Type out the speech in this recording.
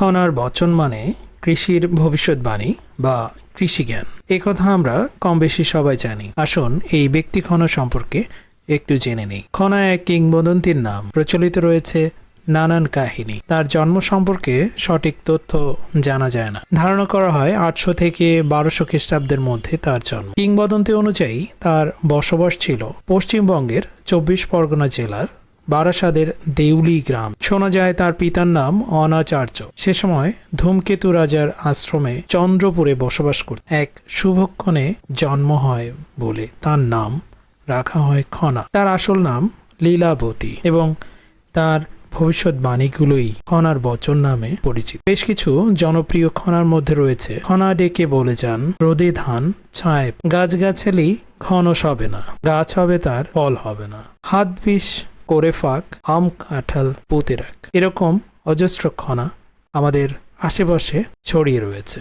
খনার বচন মানে কৃষির ভবিষ্যৎবাণী বা কৃষিজ্ঞান। কথা আমরা কম বেশি সবাই জানি। আসুন এই ব্যক্তি খনা সম্পর্কে একটু জেনে নিই। খনা এক কিংবদন্তির নাম। প্রচলিত রয়েছে নানান কাহিনী। তার জন্ম সম্পর্কে সঠিক তথ্য জানা যায় না। ধারণা করা হয় আটশো থেকে বারোশো খ্রিস্টাব্দের মধ্যে তার জন্ম। কিংবদন্তি অনুযায়ী তার বসবাস ছিল পশ্চিমবঙ্গের চব্বিশ পরগনা জেলার বারাসাদের দেউলি গ্রাম। শোনা যায় তার পিতার নাম অনাচার্য। সে সময় ধূমকেতু রাজার আশ্রমে চন্দ্রপুরে বসবাস করত এক শুভক্ষণে জন্ম হয় বলে তার নাম রাখা হয় খনা। তার আসল নাম লীলাবতী এবং তার ভবিষ্যৎবাণীগুলোই খনার বচন নামে পরিচিত। বেশ কিছু জনপ্রিয় খনার মধ্যে রয়েছে খনা ডেকে বলে যান, রোদে ধান ছায় গাছগাছালি ঘন সবে না, গাছ হবে তার ফল হবে না। হাত বিষ করে ফাঁক আম কাঁঠাল পুঁতে রাখ। এরকম অজস্র খনা আমাদের আশেপাশে ছড়িয়ে রয়েছে।